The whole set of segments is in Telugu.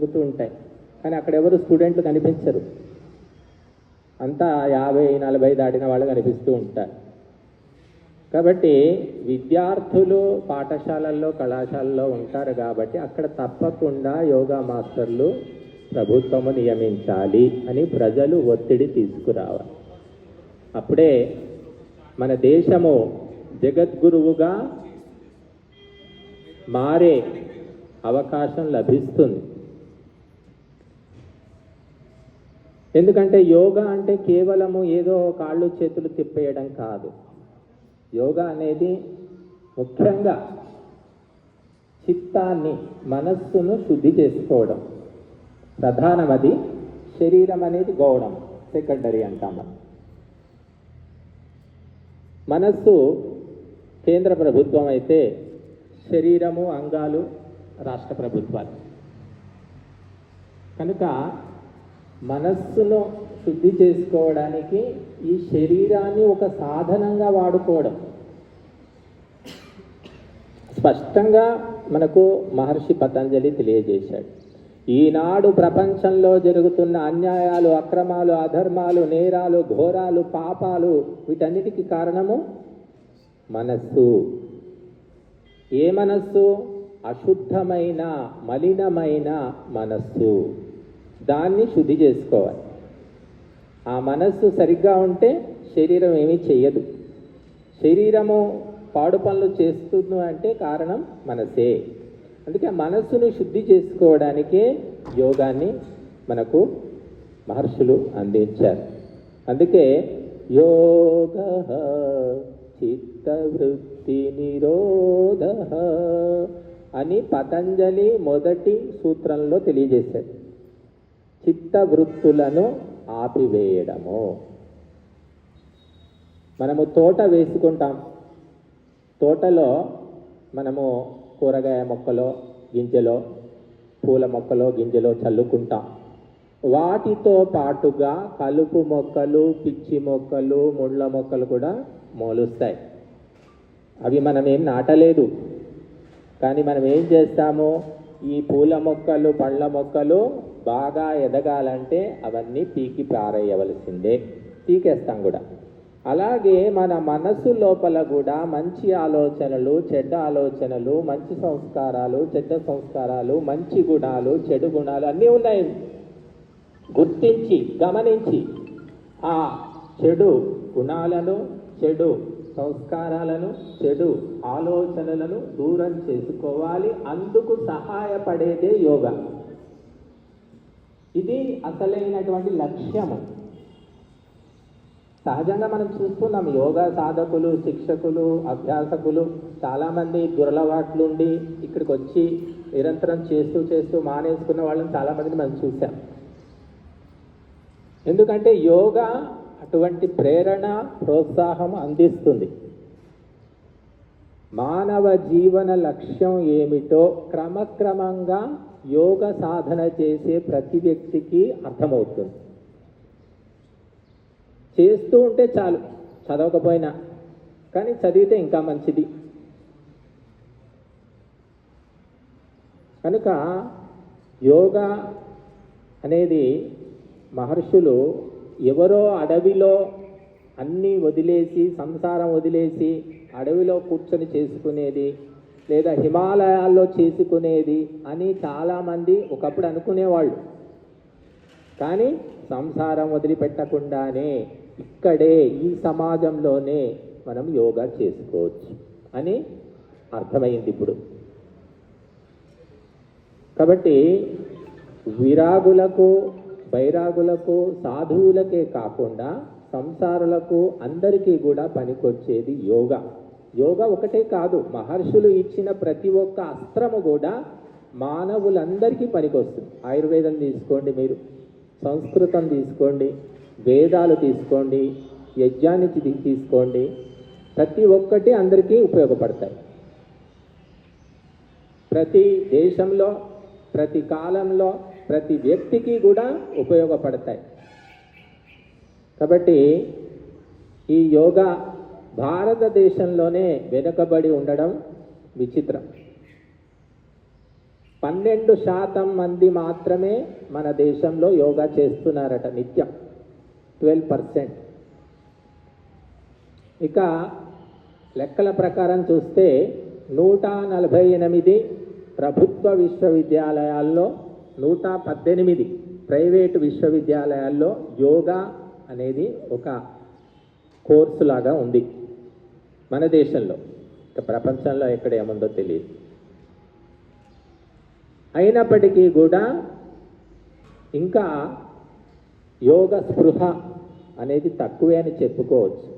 జరుగుతూ ఉంటాయి. కానీ అక్కడ ఎవరు స్టూడెంట్లు కనిపించరు. అంతా యాభై నలభై దాటిన వాళ్ళు కనిపిస్తూ ఉంటారు. కాబట్టి విద్యార్థులు పాఠశాలల్లో కళాశాలలో ఉంటారు కాబట్టి అక్కడ తప్పకుండా యోగా మాస్టర్లు ప్రభుత్వము నియమించాలి అని ప్రజలు ఒత్తిడి తీసుకురావాలి. అప్పుడే మన దేశము జగద్గురువుగా మారే అవకాశం లభిస్తుంది. ఎందుకంటే యోగా అంటే కేవలము ఏదో కాళ్ళు చేతులు తిప్పేయడం కాదు. యోగా అనేది ముఖ్యంగా చిత్తాన్ని మనస్సును శుద్ధి చేసుకోవడం. ప్రధానమది శరీరం అనేది గౌడం సెకండరీ అంటాం. మనం మనస్సు కేంద్ర ప్రభుత్వం అయితే శరీరము అంగాలు రాష్ట్ర ప్రభుత్వాలు. కనుక మనస్సును శుద్ధి చేసుకోవడానికి ఈ శరీరాన్ని ఒక సాధనంగా వాడుకోవడం. స్పష్టంగా మనకు మహర్షి పతంజలి తెలియజేశాడు. ఈనాడు ప్రపంచంలో జరుగుతున్న అన్యాయాలు అక్రమాలు అధర్మాలు నేరాలు ఘోరాలు పాపాలు వీటన్నిటికీ కారణము మనస్సు. ఏ మనస్సు? అశుద్ధమైన మలినమైన మనస్సు. దాన్ని శుద్ధి చేసుకోవాలి. ఆ మనస్సు సరిగ్గా ఉంటే శరీరం ఏమీ చెయ్యదు శరీరము పాడు పనులు చేస్తుంది అంటే కారణం మనసే. అందుకే ఆ మనస్సును శుద్ధి చేసుకోవడానికే యోగాన్ని మనకు మహర్షులు అందించారు. అందుకే యోగ చిత్తవృత్తి నిరోధ అని పతంజలి మొదటి సూత్రంలో తెలియజేశారు. చిత్తవృత్తులను ఆపివేయడము. మనము తోట వేసుకుంటాం. తోటలో మనము కూరగాయ మొక్కలో గింజలో పూల మొక్కలో గింజలో చల్లుకుంటాం. వాటితో పాటుగా కలుపు మొక్కలు పిచ్చి మొక్కలు ముళ్ళ మొక్కలు కూడా మోలుస్తాయి. అవి మనం ఏం నాటలేదు. కానీ మనం ఏం చేస్తాము? ఈ పూల మొక్కలు పళ్ళ మొక్కలు బాగా ఎదగాలంటే అవన్నీ పీకి పారేయవలసిందే. పీకేస్తాం కూడా. అలాగే మన మనసు లోపల కూడా మంచి ఆలోచనలు చెడ్డ ఆలోచనలు మంచి సంస్కారాలు చెడ్డ సంస్కారాలు మంచి గుణాలు చెడు గుణాలు అన్నీ ఉన్నాయి. గుర్తించి గమనించి ఆ చెడు గుణాలను చెడు సంస్కారాలను చెడు ఆలోచనలను దూరం చేసుకోవాలి. అందుకు సహాయపడేదే యోగా. ఇది అసలైనటువంటి లక్ష్యము. సహజంగా మనం చూస్తున్నాం యోగా సాధకులు శిక్షకులు అభ్యాసకులు చాలామంది దురలవాట్లుండి ఇక్కడికి వచ్చి నిరంతరం చేస్తూ చేస్తూ మానేసుకున్న వాళ్ళని చాలామందిని మనం చూసాం ఎందుకంటే యోగా అటువంటి ప్రేరణ ప్రోత్సాహం అందిస్తుంది. మానవ జీవన లక్ష్యం ఏమిటో క్రమక్రమంగా యోగ సాధన చేసే ప్రతి వ్యక్తికి అర్థమవుతుంది. చేస్తూ ఉంటే చాలు చదవకపోయినా కానీ చదివితే ఇంకా మంచిది. కనుక యోగా అనేది మహర్షులు ఎవరో అడవిలో అన్నీ వదిలేసి సంసారం వదిలేసి అడవిలో కూర్చొని చేసుకునేది లేదా హిమాలయాల్లో చేసుకునేది అని చాలామంది ఒకప్పుడు అనుకునేవాళ్ళు. కానీ సంసారం వదిలిపెట్టకుండానే ఇక్కడే ఈ సమాజంలోనే మనం యోగా చేసుకోవచ్చు అని అర్థమైంది ఇప్పుడు. కాబట్టి విరాగులకు బైరాగులకు సాధువులకే కాకుండా సంసారులకు అందరికీ కూడా పనికొచ్చేది యోగా. యోగా ఒకటే కాదు మహర్షులు ఇచ్చిన ప్రతి ఒక్క అస్త్రము కూడా మానవులందరికీ పనికొస్తుంది. ఆయుర్వేదం తీసుకోండి మీరు సంస్కృతం తీసుకోండి వేదాలు తీసుకోండి యజ్ఞాన్ని తీసుకోండి. ప్రతి ఒక్కటి అందరికీ ఉపయోగపడతాయి. ప్రతి దేశంలో ప్రతి కాలంలో ప్రతి వ్యక్తికి కూడా ఉపయోగపడతాయి. కాబట్టి ఈ యోగా భారతదేశంలోనే వెనుకబడి ఉండడం విచిత్రం. పన్నెండు శాతం మంది మాత్రమే మన దేశంలో యోగా చేస్తున్నారట నిత్యం. Twelve percent. ఇక లెక్కల ప్రకారం చూస్తే నూట నలభై ఎనిమిది ప్రభుత్వ విశ్వవిద్యాలయాల్లో నూట పద్దెనిమిది ప్రైవేటు విశ్వవిద్యాలయాల్లో యోగా అనేది ఒక కోర్సు లాగా ఉంది. మన దేశంలో ఇక ప్రపంచంలో ఎక్కడ ఏముందో తెలియదు. అయినప్పటికీ కూడా ఇంకా యోగ స్పృహ అనేది తక్కువే అని చెప్పుకోవచ్చు.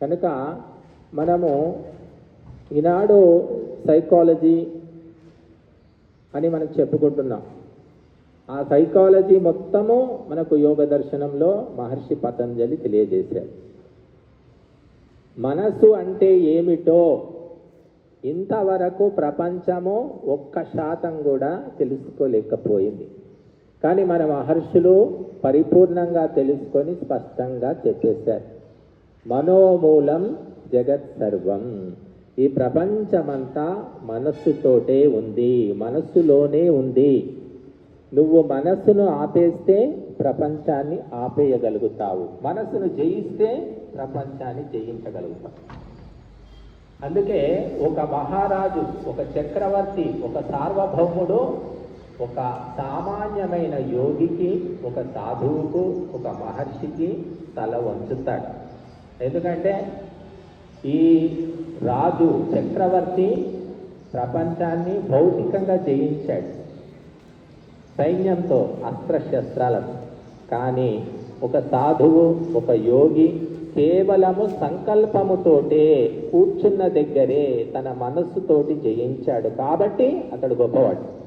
కనుక మనము ఈనాడు సైకాలజీ అని మనం చెప్పుకుంటున్నాం. ఆ సైకాలజీ మొత్తము మనకు యోగ దర్శనంలో మహర్షి పతంజలి తెలియజేశారు. మనసు అంటే ఏమిటో ఇంతవరకు ప్రపంచము ఒక్క శాతం కూడా తెలుసుకోలేకపోయింది. కానీ మన మహర్షులు పరిపూర్ణంగా తెలుసుకొని స్పష్టంగా చెప్పేశారు. మనోమూలం జగత్ సర్వం. ఈ ప్రపంచమంతా మనస్సుతోటే ఉంది మనస్సులోనే ఉంది. నువ్వు మనస్సును ఆపేస్తే ప్రపంచాన్ని ఆపేయగలుగుతావు. మనస్సును జయిస్తే ప్రపంచాన్ని జయించగలుగుతావు. అందుకే ఒక మహారాజు ఒక చక్రవర్తి ఒక సార్వభౌముడు ఒక సామాన్యమైన యోగికి ఒక సాధువుకు ఒక మహర్షికి తల వంచుతాడు. ఎందుకంటే ఈ రాజు చక్రవర్తి ప్రపంచాన్ని భౌతికంగా జయించాడు. సైన్యంతో అస్త్రశస్త్రాలతో కానీ ఒక సాధువు ఒక యోగి కేవలము సంకల్పముతోటే కూర్చున్న దగ్గరే తన మనస్సుతోటి జయించాడు. కాబట్టి అతడు గొప్పవాడు.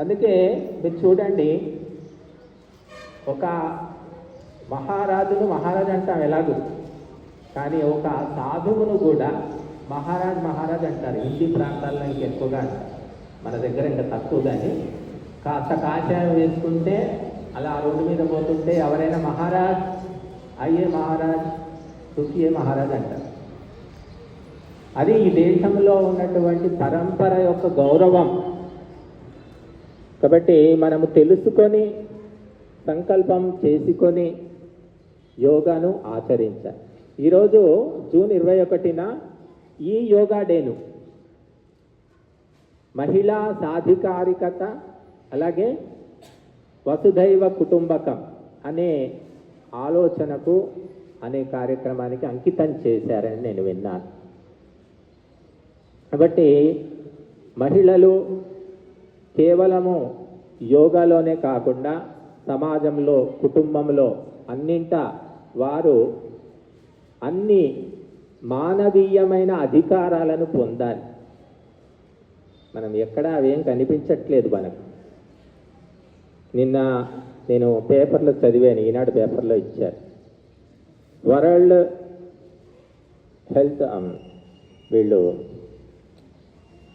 అందుకే మీరు చూడండి ఒక మహారాజును మహారాజు అంటాం ఎలాగూ? కానీ ఒక సాధువును కూడా మహారాజ్ మహారాజ్ అంటారు. హిందీ ప్రాంతాల్లో ఇంక ఎక్కువగా అంటారు మన దగ్గర ఇంకా తక్కువ కానీ కాస్త కాషాయం వేసుకుంటే అలా రోడ్డు మీద పోతుంటే ఎవరైనా మహారాజ్ అయ్యే మహారాజ్ సుఖియే మహారాజ్ అంటారు. అది ఈ దేశంలో ఉన్నటువంటి పరంపర యొక్క గౌరవం. కాబట్టి మనము తెలుసుకొని సంకల్పం చేసుకొని యోగాను ఆచరించాలి. ఈరోజు జూన్ ఇరవై ఒకటిన ఈ యోగా డేను. మహిళా సాధికారికత అలాగే వసుధైవ కుటుంబకం అనే ఆలోచనకు అనే కార్యక్రమానికి అంకితం చేశారని నేను విన్నాను. కాబట్టి మహిళలు కేవలము యోగాలోనే కాకుండా సమాజంలో కుటుంబంలో అన్నింట వారు అన్ని మానవీయమైన అధికారాలను పొందాలి. మనం ఎక్కడ అవేం కనిపించట్లేదు మనకు. నిన్న నేను పేపర్లో చదివాను ఈనాడు పేపర్లో ఇచ్చారు. వరల్డ్ హెల్త్ వీళ్ళు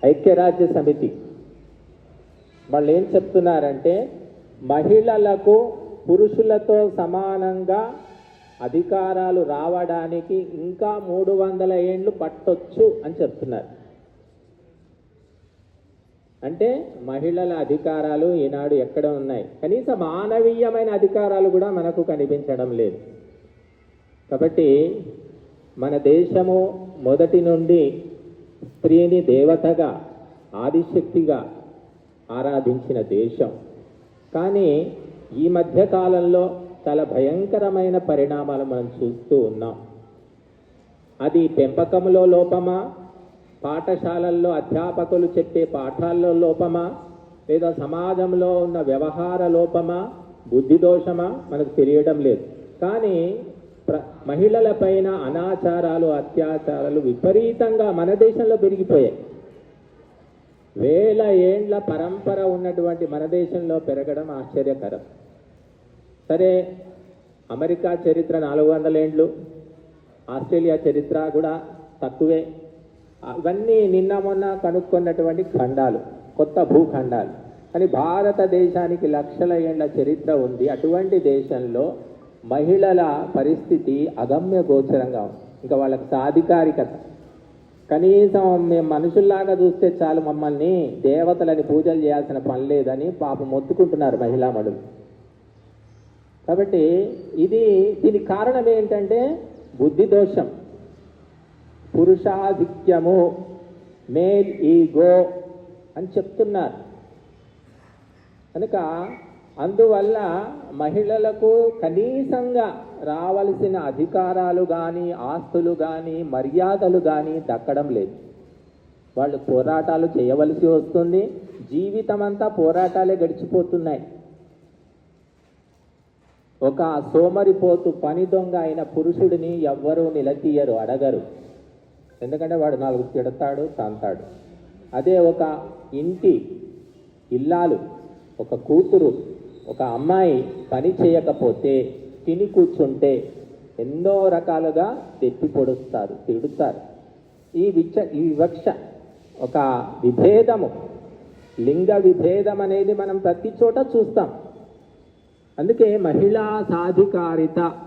ఐక్యరాజ్య సమితి. వాళ్ళు ఏం చెప్తున్నారంటే మహిళలకు పురుషులతో సమానంగా అధికారాలు రావడానికి ఇంకా మూడు వందల ఏండ్లు పట్టొచ్చు అని చెప్తున్నారు. అంటే మహిళల అధికారాలు ఈనాడు ఎక్కడ ఉన్నాయి. కనీసం మానవీయమైన అధికారాలు కూడా మనకు కనిపించడం లేదు. కాబట్టి మన దేశము మొదటి నుండి స్త్రీని దేవతగా ఆదిశక్తిగా ఆరాధించిన దేశం. కానీ ఈ మధ్య కాలంలో చాలా భయంకరమైన పరిణామాలు మనం చూస్తూ ఉన్నాం. అది పెంపకంలో లోపమా? పాఠశాలల్లో అధ్యాపకులు చెప్పే పాఠాల్లో లోపమా? లేదా సమాజంలో ఉన్న వ్యవహార లోపమా? బుద్ధి దోషమా? మనకు తెలియడం లేదు. కానీ ప్ర మహిళలపైన అనాచారాలు అత్యాచారాలు విపరీతంగా మన దేశంలో పెరిగిపోయాయి. వేల ఏండ్ల పరంపర ఉన్నటువంటి మన దేశంలో పెరగడం ఆశ్చర్యకరం. సరే అమెరికా చరిత్ర నాలుగు వందల ఏండ్లు ఆస్ట్రేలియా చరిత్ర కూడా తక్కువే. అవన్నీ నిన్న మొన్న కనుక్కున్నటువంటి ఖండాలు కొత్త భూఖండాలు. కానీ భారతదేశానికి లక్షల ఏండ్ల చరిత్ర ఉంది. అటువంటి దేశంలో మహిళల పరిస్థితి అగమ్య గోచరంగా ఉంది. ఇంకా వాళ్ళకి సాధికారికత. కనీసం మేము మనుషుల్లాగా చూస్తే చాలు మమ్మల్ని దేవతలని పూజలు చేయాల్సిన పని లేదని పాపం మొత్తుకుంటున్నారు మహిళామణులు కాబట్టి ఇది దీనికి కారణం ఏంటంటే బుద్ధి దోషం. పురుషాధిక్యము మేల్ ఈగో అని చెప్తున్నారు. కనుక అందువల్ల మహిళలకు కనీసంగా రావలసిన అధికారాలు కానీ ఆస్తులు కానీ మర్యాదలు కానీ దక్కడం లేదు. వాళ్ళు పోరాటాలు చేయవలసి వస్తుంది. జీవితం అంతా పోరాటాలే గడిచిపోతున్నాయి. ఒక సోమరిపోతు పని దొంగ అయిన పురుషుడిని ఎవ్వరూ నిలదీయరు అడగరు. ఎందుకంటే వాడు నాలుగు తిడతాడు తంతాడు. అదే ఒక ఇంటి ఇల్లాలు ఒక కూతురు ఒక అమ్మాయి పని చేయకపోతే తిని కూర్చుంటే ఎన్నో రకాలుగా తెప్పి పొడుస్తారు తిడుతారు. ఈ విచ్చ ఈ వివక్ష ఒక విభేదము లింగ విభేదం అనేది మనం ప్రతి చోట చూస్తాం. అందుకే మహిళా సాధికారిత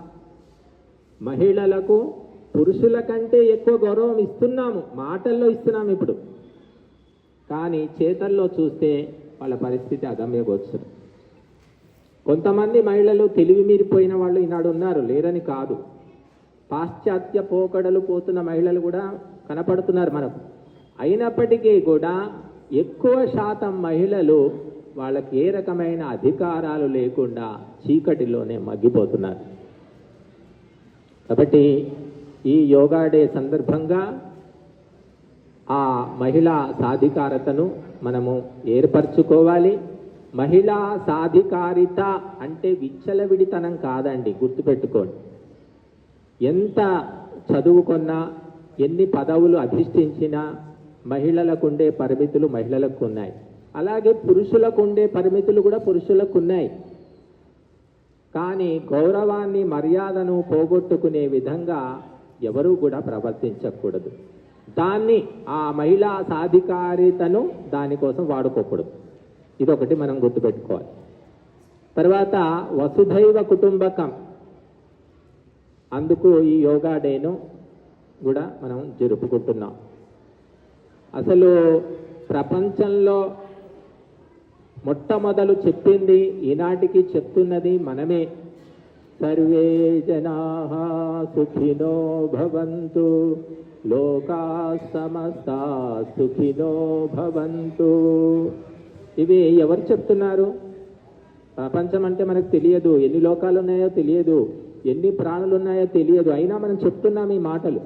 మహిళలకు పురుషుల కంటే ఎక్కువ గౌరవం ఇస్తున్నాము. మాటల్లో ఇస్తున్నాము ఇప్పుడు. కానీ చేతల్లో చూస్తే వాళ్ళ పరిస్థితి అగమ్యగోచరం కొంతమంది మహిళలు తెలివి మీరిపోయిన వాళ్ళు ఈనాడు ఉన్నారు. లేరని కాదు. పాశ్చాత్య పోకడలు పోతున్న మహిళలు కూడా కనపడుతున్నారు మనకు. అయినప్పటికీ కూడా ఎక్కువ శాతం మహిళలు వాళ్ళకి ఏ రకమైన అధికారాలు లేకుండా చీకటిలోనే మగ్గిపోతున్నారు. కాబట్టి ఈ యోగా డే సందర్భంగా ఆ మహిళా సాధికారతను మనము ఏర్పరచుకోవాలి. మహిళా సాధికారిత అంటే విచ్చలవిడితనం కాదండి గుర్తుపెట్టుకోండి. ఎంత చదువుకున్నా ఎన్ని పదవులు అధిష్ఠించినా మహిళలకు ఉండే పరిమితులు మహిళలకు ఉన్నాయి. అలాగే పురుషులకు ఉండే పరిమితులు కూడా పురుషులకు ఉన్నాయి. కానీ గౌరవాన్ని మర్యాదను పోగొట్టుకునే విధంగా ఎవరూ కూడా ప్రవర్తించకూడదు. దాన్ని ఆ మహిళా సాధికారితను దానికోసం వాడుకోకూడదు. ఇదొకటి మనం గుర్తుపెట్టుకోవాలి. తర్వాత వసుధైవ కుటుంబకం. అందుకు ఈ యోగా డేను కూడా మనం జరుపుకుంటున్నాం. అసలు ప్రపంచంలో మొట్టమొదలు చెప్పింది ఈనాటికి చెప్తున్నది మనమే. సర్వే జనా సుఖినో భవంతు. లోకా సమస్త సుఖినో భవంతు. ఇవి ఎవరు చెప్తున్నారు? ప్రపంచం అంటే మనకు తెలియదు. ఎన్ని లోకాలు ఉన్నాయో తెలియదు. ఎన్ని ప్రాణులు ఉన్నాయో తెలియదు. అయినా మనం చెప్తున్నాం ఈ మాటలు.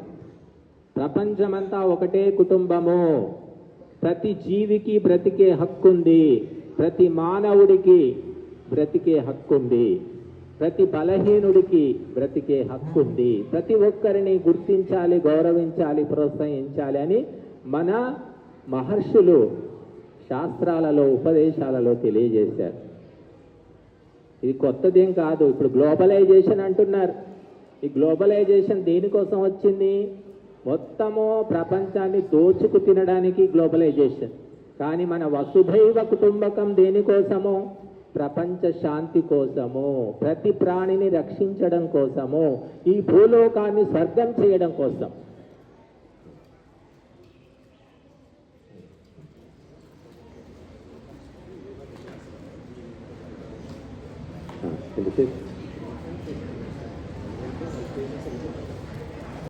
ప్రపంచమంతా ఒకటే కుటుంబము. ప్రతి జీవికి బ్రతికే హక్కుంది. ప్రతి మానవుడికి బ్రతికే హక్కుంది. ప్రతి బలహీనుడికి బ్రతికే హక్కుంది. ప్రతి ఒక్కరిని గుర్తించాలి గౌరవించాలి ప్రోత్సహించాలి అని మన మహర్షులు శాస్త్రాలలో ఉపదేశాలలో తెలియజేశారు. ఇది కొత్తదేం కాదు. ఇప్పుడు గ్లోబలైజేషన్ అంటున్నారు. ఈ గ్లోబలైజేషన్ దేనికోసం వచ్చింది? మొత్తము ప్రపంచాన్ని దోచుకు తినడానికి గ్లోబలైజేషన్. కానీ మన వసుధైవ కుటుంబకం దేనికోసము ప్రపంచ శాంతి కోసము ప్రతి ప్రాణిని రక్షించడం కోసము ఈ భూలోకాన్ని స్వర్గం చేయడం కోసం.